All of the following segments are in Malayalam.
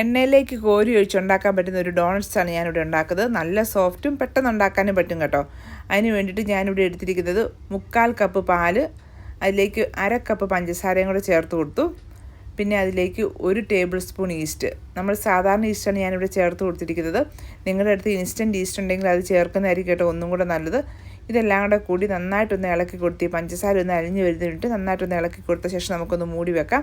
എണ്ണയിലേക്ക് കോരി ഒഴിച്ചുണ്ടാക്കാൻ പറ്റുന്ന ഒരു ഡോണറ്റ്സാണ് ഞാനിവിടെ ഉണ്ടാക്കുന്നത്. നല്ല സോഫ്റ്റും പെട്ടെന്ന് ഉണ്ടാക്കാനും പറ്റും കേട്ടോ. അതിന് വേണ്ടിയിട്ട് ഞാനിവിടെ എടുത്തിരിക്കുന്നത് മുക്കാൽ കപ്പ് പാൽ അതിലേക്ക് അര കപ്പ് പഞ്ചസാരയും കൂടെ ചേർത്ത് കൊടുത്തു. പിന്നെ അതിലേക്ക് ഒരു ടേബിൾ സ്പൂൺ ഈസ്റ്റ്. നമ്മൾ സാധാരണ ഈസ്റ്റാണ് ഞാനിവിടെ ചേർത്ത് കൊടുത്തിരിക്കുന്നത്. നിങ്ങളുടെ അടുത്ത് ഇൻസ്റ്റന്റ് ഈസ്റ്റ് ഉണ്ടെങ്കിൽ അത് ചേർക്കുന്നതായിരിക്കും കേട്ടോ ഒന്നും കൂടെ നല്ലത്. ഇതെല്ലാം കൂടെ കൂടി നന്നായിട്ടൊന്ന് ഇളക്കി കൊടുത്ത് പഞ്ചസാര ഒന്ന് അലിഞ്ഞ് വരുന്നിട്ട് നന്നായിട്ടൊന്ന് ഇളക്കി കൊടുത്ത ശേഷം നമുക്കൊന്ന് മൂടി വെക്കാം.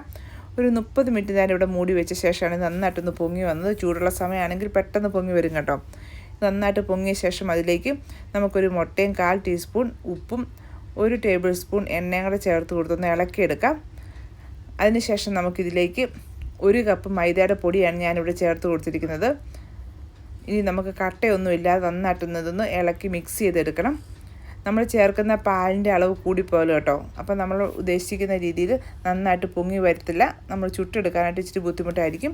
ഒരു മുപ്പത് മിനിറ്റ് ഞാൻ ഇവിടെ മൂടി വെച്ച ശേഷമാണ് നന്നായിട്ടൊന്ന് പൊങ്ങി വന്നത്. ചൂടുള്ള സമയമാണെങ്കിൽ പെട്ടെന്ന് പൊങ്ങി വരും കേട്ടോ. നന്നായിട്ട് പൊങ്ങിയ ശേഷം അതിലേക്ക് നമുക്കൊരു മുട്ടയും കാൽ ടീസ്പൂൺ ഉപ്പും ഒരു ടേബിൾ സ്പൂൺ എണ്ണയും കൂടെ ചേർത്ത് കൊടുത്തൊന്ന് ഇളക്കിയെടുക്കാം. അതിനുശേഷം നമുക്കിതിലേക്ക് ഒരു കപ്പ് മൈദയുടെ പൊടിയാണ് ഞാനിവിടെ ചേർത്ത് കൊടുത്തിരിക്കുന്നത്. ഇനി നമുക്ക് കട്ടയൊന്നും ഇല്ലാതെ നന്നായിട്ടൊന്നതൊന്ന് ഇളക്കി മിക്സ് ചെയ്തെടുക്കണം. നമ്മൾ ചേർക്കുന്ന പാലിന്റെ അളവ് കൂടിപ്പോലും കേട്ടോ. അപ്പോൾ നമ്മൾ ഉദ്ദേശിക്കുന്ന രീതിയിൽ നന്നായിട്ട് പൊങ്ങി വരത്തില്ല. നമ്മൾ ചുട്ടെടുക്കാനായിട്ട് ഇച്ചിരി ബുദ്ധിമുട്ടായിരിക്കും.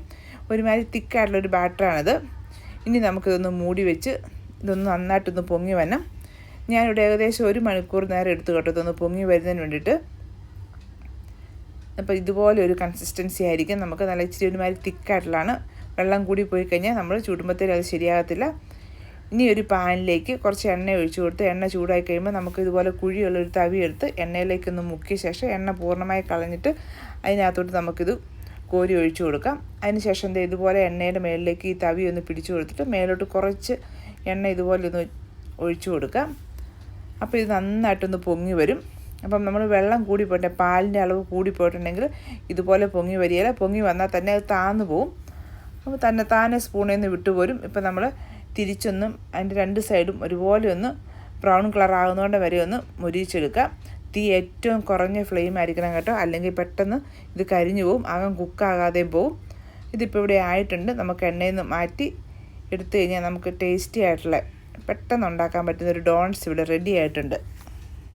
ഒരുമാതിരി തിക്കായിട്ടുള്ളൊരു ബാറ്ററാണിത്. ഇനി നമുക്കിതൊന്ന് മൂടി വെച്ച് ഇതൊന്ന് നന്നായിട്ടൊന്ന് പൊങ്ങി വരണം. ഞാനിവിടെ ഏകദേശം ഒരു മണിക്കൂർ നേരം എടുത്തു കേട്ടോ ഇതൊന്ന് പൊങ്ങി വരുന്നതിന് വേണ്ടിയിട്ട്. അപ്പോൾ ഇതുപോലെ ഒരു കൺസിസ്റ്റൻസി ആയിരിക്കും. നമുക്ക് നല്ല ഇച്ചിരി ഒരുമാതിരി തിക്കായിട്ടുള്ളതാണ്. വെള്ളം കൂടി പോയി കഴിഞ്ഞാൽ നമ്മൾ ചുടുമ്പത്തേൽ അത് ശരിയാകത്തില്ല. ഇനി ഒരു പാനിലേക്ക് കുറച്ച് എണ്ണ ഒഴിച്ചു കൊടുത്ത് എണ്ണ ചൂടായി കഴിയുമ്പോൾ നമുക്ക് ഇതുപോലെ കുഴിയുള്ള ഒരു തവി എടുത്ത് എണ്ണയിലേക്കൊന്ന് മുക്കിയ ശേഷം എണ്ണ പൂർണമായി കളഞ്ഞിട്ട് അതിനകത്തോട്ട് നമുക്കിത് കോരി ഒഴിച്ചു കൊടുക്കാം. അതിന് ശേഷം എന്താ ഇതുപോലെ എണ്ണയുടെ മേളിലേക്ക് ഈ തവി ഒന്ന് പിടിച്ചു കൊടുത്തിട്ട് മേലോട്ട് കുറച്ച് എണ്ണ ഇതുപോലെ ഒന്ന് ഒഴിച്ചു കൊടുക്കാം. അപ്പോൾ ഇത് നന്നായിട്ടൊന്ന് പൊങ്ങി വരും. അപ്പം നമ്മൾ വെള്ളം കൂടി പോയിട്ടെ പാലിന്റെ അളവ് കൂടി പോയിട്ടുണ്ടെങ്കിൽ ഇതുപോലെ പൊങ്ങി വരികയില്ല. പൊങ്ങി വന്നാൽ തന്നെ അത് താന്നു പോവും. അപ്പോൾ തന്നെ താനെ സ്പൂണിൽ നിന്ന് വിട്ടുപോരും. ഇപ്പം നമ്മൾ തിരിച്ചൊന്നും അതിന്റെ രണ്ട് സൈഡും ഒരുപോലെ ഒന്ന് ബ്രൗൺ കളർ ആകുന്നതുകൊണ്ട് വരെ ഒന്ന് മുരിച്ചെടുക്കാം തീ ഏറ്റവും കുറഞ്ഞ ഫ്ലെയിം ആയിരിക്കണം കേട്ടോ. അല്ലെങ്കിൽ പെട്ടെന്ന് ഇത് കരിഞ്ഞു പോവും. ആകം കുക്കാകാതെയും പോവും. ഇതിപ്പോൾ ഇവിടെ ആയിട്ടുണ്ട്. നമുക്ക് എണ്ണയിൽ നിന്ന് മാറ്റി എടുത്തു കഴിഞ്ഞാൽ നമുക്ക് ടേസ്റ്റി ആയിട്ടുള്ള പെട്ടെന്ന് ഉണ്ടാക്കാൻ പറ്റുന്ന ഒരു ഡോൺസ് ഇവിടെ റെഡി ആയിട്ടുണ്ട്.